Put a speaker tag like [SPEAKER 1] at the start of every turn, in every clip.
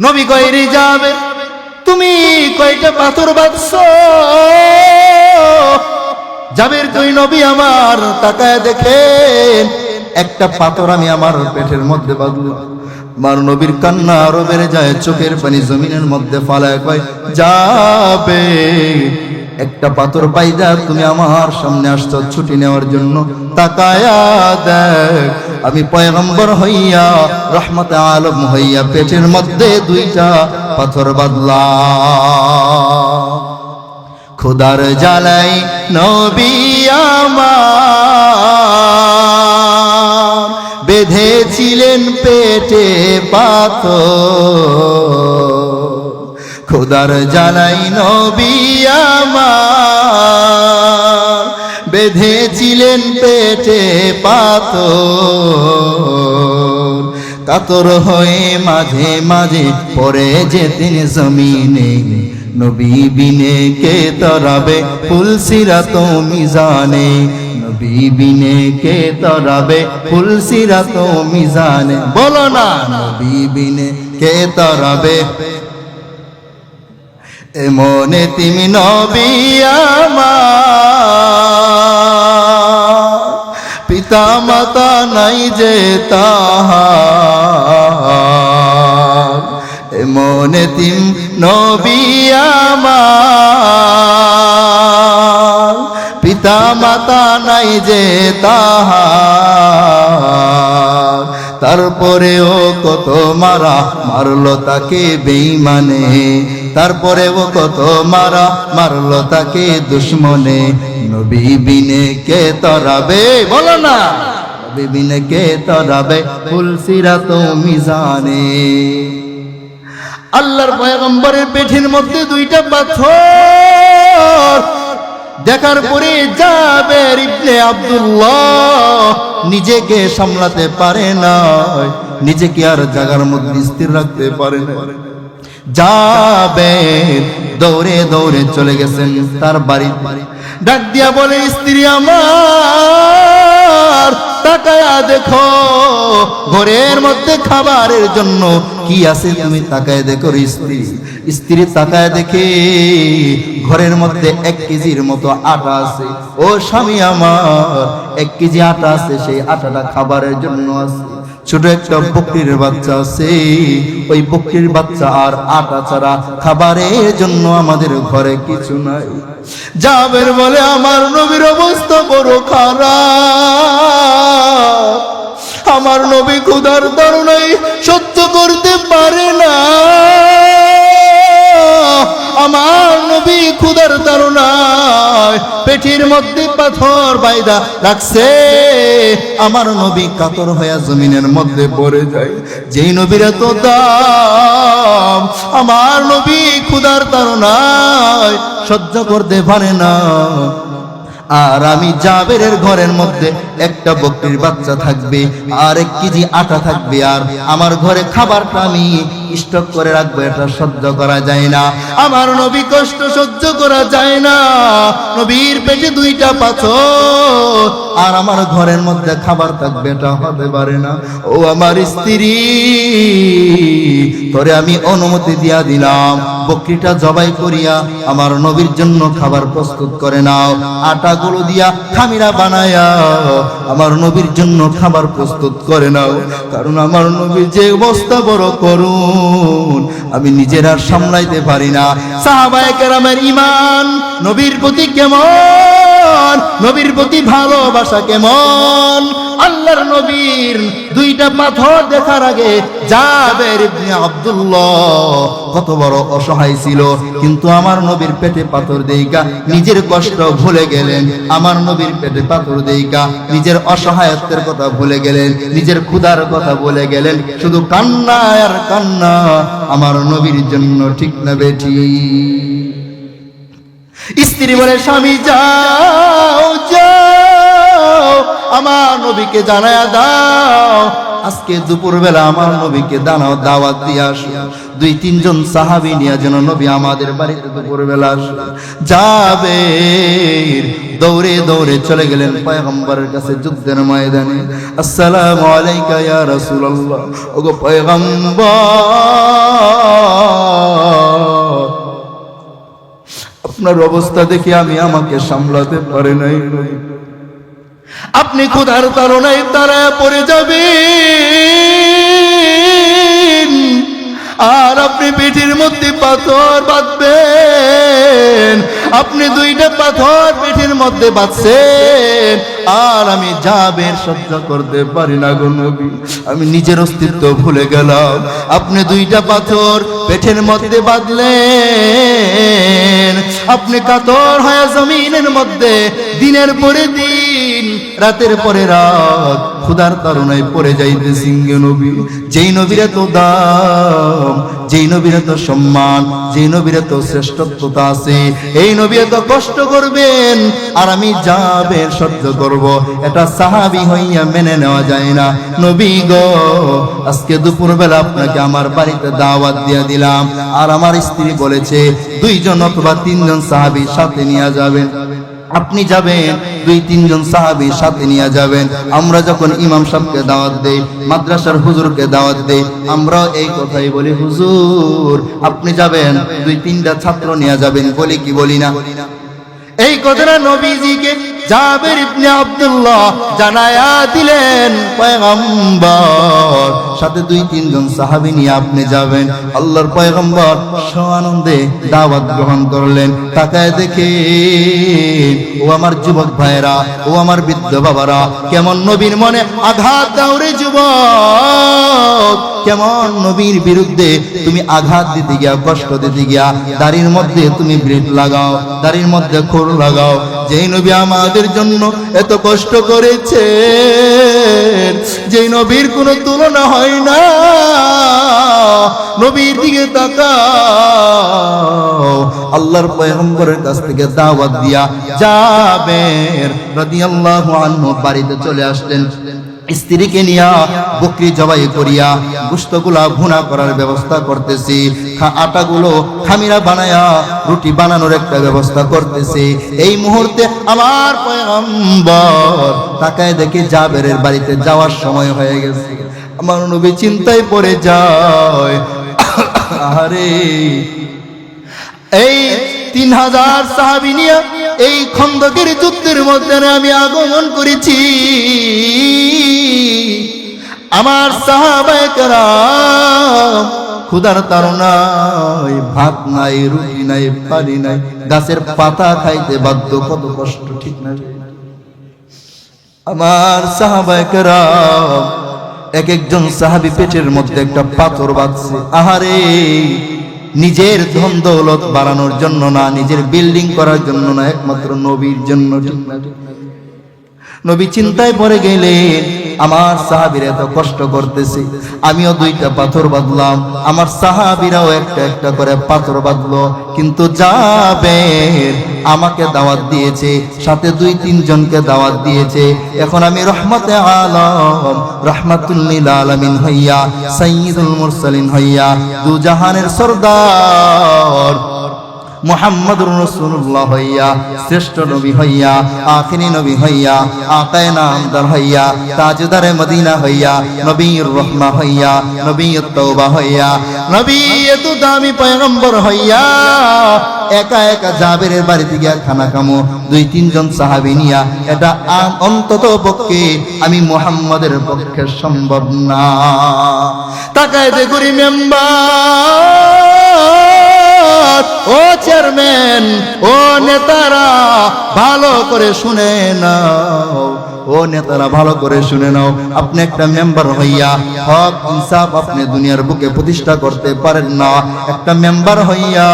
[SPEAKER 1] নবী কয়রি যাবে তুমি কয়টা পাথর বাঁধছ? যাবের তুই নবী আমার, তাকায় দেখেন, একটা পাথর আমি আমার পেটের মধ্যে বাঁধলো মার নবীর কান্না আরও বেড়ে যায়, চোখের পানি জমিনের মধ্যে ফালায় কয় যাবে একটা পাথর পাই পাইদা, তুমি আমার সামনে আসছো ছুটি নেওয়ার জন্য। তাকায়া দেখ, আমি পয়গম্বর হইয়া, রহমতে আলম হইয়া, পেটের মধ্যে দুইটা পাথর বাদলা খুদার জ্বালাই নবী আমার, বেঁধেছিলেন পেটে পাথর। খোদার জ্বালাই নবী আমার। বেঁধেছিলেন পেটে পাত কাতর হয়ে মাঝে মাঝে পরে যেতেন জমিনে। নবী বিনে কে তরাবে ফুলসিরা তো মিজানে। নবী বিনে কে তরাবে ফুলসিরা তো মিজানে। বলো না, নবী বিনে কে তরাবে এমনে তুমি নবী আমার। পিতা মাতা নাই যে তাহার। এমনে তিম নবী আমার। পিতা মাতা নাই যে তাহার। তারপরেও কত মারা মারলো তাকে বেইমানে তারপরেও কত মারা মারলো তাকে দুশ্মনে। নবী বিনে কে তরাবে? বলো না। নবী কে তরাবে? ফুলসিরা তো মিজানে। আল্লাহর পয়গম্বরের পেটের মধ্যে দুইটা পাথর। দেখার পরে যাবে ইবনে আব্দুল্লাহ নিজেকে সামলাতে পারে না নিজেকে আর জাগার মধ্যে স্থির রাখতে পারে না যাবে দৌড়ে দৌড়ে চলে গেছেন তার বাড়ি ডাক দিয়া বলে, স্ত্রী আমার তাকায়া দেখো, ঘরের মধ্যে খাবারের জন্য কি আছে তুমি তাকায় দেখো স্ত্রী। স্ত্রী তাকায় দেখে, ঘরের মধ্যে এক কেজির মতো আটা আছে। ও স্বামী আমার, এক কেজি আটা আছে, সেই আটাটা খাবারের জন্য আছে। ছোট একটা বকরির বাচ্চা আছে। ওই বকরির বাচ্চা আর আটা ছাড়া খাবারের জন্য আমাদের ঘরে কিছু নাই। যাবের বলে, আমার নবীর অবস্থা বড় খারাপ। ক্ষুধার দারুণাই সহ্য করতে পারে না। আমার নবী ক্ষুধার দারুণায় পেটির মধ্যে পাথর বাইদা রাখছে। আমার নবী কাতর হইয়া জমিনের মধ্যে পড়ে যায়। যেই নবীর এত দাম, আমার নবী ক্ষুধার দারুণায় সহ্য করতে পারে না। আর আমি জাবেরের ঘরের মধ্যে একটা বকরির বাচ্চা থাকবে, আর এক কেজি আটা থাকবে, আর আমার ঘরে খাবারটা আমি স্টক করে রাখব, এটা সহ্য করা যায় না। আমার নবী কষ্ট সহ্য করা যায় না। নবীর পেটে দুইটা পাথর আর আমার ঘরের মধ্যে খাবার থাকবে, এটা হতে পারে না। ও আমার স্ত্রী, তোরে আমি অনুমতি দিয়া দিলাম। বকরিটা জবাই করিয়া আমার নবীর জন্য খাবার প্রস্তুত করে নাও। আটাগুলো দিয়া খামিরা বানায়া আমার নবীর জন্য খাবার প্রস্তুত করে নাও। কারণ আমার নবীর যে অবস্থা বড় করুন আমি নিজের আর সামলাইতে পারি না। সাহাবায়ে কেরামের ইমান নবীর প্রতি কেমন নবীর প্রতি ভালোবাসা কেমন? আল্লাহর নবীর দুইটা পাথর দেখার আগে জাবের আব্দুল্লাহ কত বড় অসহায় ছিল। কিন্তু আমার নবীর পেটে পাথর দেইকা নিজের কষ্ট ভুলে গেলেন। আমার নবীর পেটে পাথর দেইকা নিজের অসহায়ত্বের কথা ভুলে গেলেন, নিজের ক্ষুধার কথা বলে গেলেন। শুধু কান্না আর কান্না আমার নবীর জন্য ঠিক না বেঠি স্ত্রী বলে, স্বামী, যাও যাও, আমার নবীকে জানায়া দাও। আজকে দুপুর বেলা আমার নবীকে দানাও, দাওয়াত দিয়ে আসো দুই, তিনজন সাহাবি নিয়ে যেন নবী আমাদের বাড়িতে দুপুর বেলা আসো যাবে। দৌড়ে দৌড়ে চলে গেলেন পয়গম্বরের কাছে যুদ্ধের ময়দানে। আসসালামু আলাইকা ইয়া রাসূলুল্লাহ। ওগো পয়গম্বর আপনার অবস্থা দেখে আমি আমাকে সামলাতে পারি নাই। আপনি ক্ষুধার তারণায় তারা পড়ে যাবে আর আপনি পিঠির মধ্যে পাথর বাঁধবেন। আপনি দুইটা পাথর পেটের মধ্যে বাঁচছেন আর আমি যাবেন সহ্য করতে পারি না গো নবী। আমি নিজের অস্তিত্ব ভুলে গেলাম। আপনি দুইটা পাথর পেটের মধ্যে বাঁধলেন। আপনি কাতর হয়ে জমিনের মধ্যে দিনের পরে দিন রাতের পরে রাত, খুদার তারণায় পড়ে যাইতে সিংহ নবী। যেই নবীর তো দাম, যেই নবীর তো সম্মান, যেই নবীর তো শ্রেষ্ঠত্বতা আছে, এই নবী তো কষ্ট করবেন, আর আমি যাবেন সহ্য করব, এটা সাহাবি হইয়া মেনে নেওয়া যায় না। নবী গো, আজকে দুপুর বেলা আপনাকে আমার বাড়িতে দাওয়াত দিয়ে দিলাম, আর আমার স্ত্রী বলেছে, দুইজন অথবা তিনজন সাহাবি সাথে নিয়ে যাবেন। আপনি যাবেন, দুই, তিনজন সাহাবি সাথে নিয়ে যাবেন। আমরা যখন ইমাম সাহেবকে দাওয়াত দেই, মাদ্রাসার হুজুরকে দাওয়াত দেই, আমরাও এই কথাই বলি, হুজুর, আপনি যাবেন, দুই, তিনটা ছাত্র নিয়ে যাবেন, বলি কি বলি না? এই কথাটা নবীজিকে জাবের ইবনে আব্দুল্লাহ জানায়া দিলেন, পয়গম্বর সাথে দুই, তিনজন সাহাবী নিয়ে আপনি যাবেন। আল্লাহর পয়গম্বর সআনন্দে দাওয়াত গ্রহণ করলেন। তাকায় দেখে, ও আমার যুবক ভাইরা ও আমার বৃদ্ধ বাবারা, কেমন নবীর মনে আঘাত দাও রে যুবক? কেমন নবীর বিরুদ্ধে তুমি আঘাত দিতে গিয়া, কষ্ট দিতে গিয়া, দাড়ির মধ্যে তুমি ব্রেড লাগাও, দাড়ির মধ্যে খোর লাগাও। যেই নবী আমাদের জন্য এত কষ্ট করেছে যেই নবীর কোনো তুলনা হয় না। নবীর দিকে তাকাও। আল্লাহর পয়গম্বরের কাছ থেকে দাওয়াত দিয়া যাবেন রাদিয়াল্লাহু আনহু বাড়িতে চলে আসলেন। স্ত্রীকে নিয়া বকরি জবাই করিয়া গুস্তগুলা ভুনা করার ব্যবস্থা করতেছি। আটাগুলো খামিরা বানায়া রুটি বানানোর একটা ব্যবস্থা করতেছি। এই মুহূর্তে আমার পয়গম্বর তাকায় দেখে জাবেরের বাড়িতে যাওয়ার সময় হয়ে গেছে। আমার নবী চিন্তায় পড়ে যায়। আরে এই তিন হাজার সাহাবি নিয়ে এই খন্দকের যুদ্ধের মধ্যে আমি আগমন করেছি। আমার সাহাবাহাম ক্ষুদার তারণায় ভাত নাই, রুটি নাই, পানি নাই, গাছের পাতা খাইতে বাধ্য, কত কষ্ট, ঠিক না আমার সাহাবাহাম এক একজন সাহাবি পেটের মধ্যে একটা পাথর বাঁধছে। আহারে নিজের ধন দৌলত বাড়ানোর জন্য না, নিজের বিল্ডিং করার জন্য না, একমাত্র নবীর জন্য নবী চিন্তায় পড়ে গেলেন আমার সাহাবিরা এত কষ্ট করতেছে, আমিও দুইটা পাথর বাঁধলাম, আমার সাহাবিরাও একটা একটা করে পাথর বাঁধলো, কিন্তু যাবে আমাকে দাওয়াত দিয়েছে, সাথে দুই তিনজনকে দাওয়াত দিয়েছে। এখন আমি রহমতে আলম রহমাতুল্লিল আলমিন হইয়া সঈদুল মুরসালিন হইয়া দু জাহানের সর্দার মোহাম্মদুর রসুল্লাহ হইয়া, শ্রেষ্ঠ নবী হইয়া, আখিরি নবী হইয়া আকায় নামদার হইয়া, তাজদারে মদিনা হইয়া, নবীর রহমা হইয়া নবী তৌবা হইয়া, নবী এত দামি পয়গম্বর হইয়া, একা একা জাবেরের বাড়িতে গিয়া খানা কামো দুই, তিনজন সাহাবি নিয়া, এটা অন্তত পক্ষে আমি মোহাম্মদের পক্ষে সম্ভব না। তাকায় দেখুরি মেম্বার ও চেয়ারম্যান ও নেতারা ভালো করে শুনে নাও। ও নেতারা, ভালো করে শুনে নাও। আপনি একটা মেম্বার হইয়া হক, ইনসাফ আপনি দুনিয়ার বুকে প্রতিষ্ঠা করতে পারেন না। একটা মেম্বার হইয়া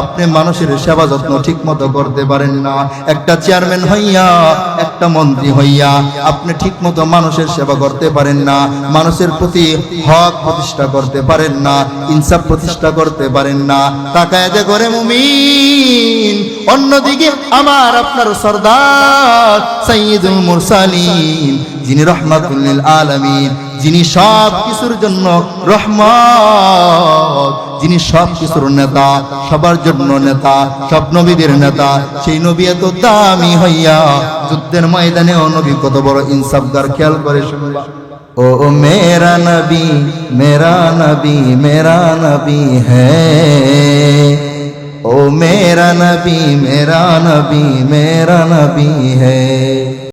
[SPEAKER 1] আপনি মানুষের সেবা যত্ন ঠিক মতো করতে পারেন না। একটা চেয়ারম্যান হইয়া, একটা মন্ত্রী হইয়া আপনি ঠিক মতো মানুষের সেবা করতে পারেন না। মানুষের প্রতি হক প্রতিষ্ঠা করতে পারেন না, ইনসাফ প্রতিষ্ঠা করতে পারেন না। তাকায় যে করে মুমিন, অন্যদিকে আমার আপনার সর্দার সঈদুল মুরসালিন যিনি রহমাতুল্লিল আলামিন যিনি সব কিছুর জন্য রহমত যিনি সব কিছুর নেতা সবার জন্য নেতা সব নবীদের নেতা সেই নবী এত দামি হইয়া যুদ্ধের ময়দানে ও নবী কত বড় ইনসাফদার খেয়াল করে শুনবা ओ मेरा नबी मेरा नबी मेरा नबी है ओ मेरा नबी मेरा नबी मेरा नबी है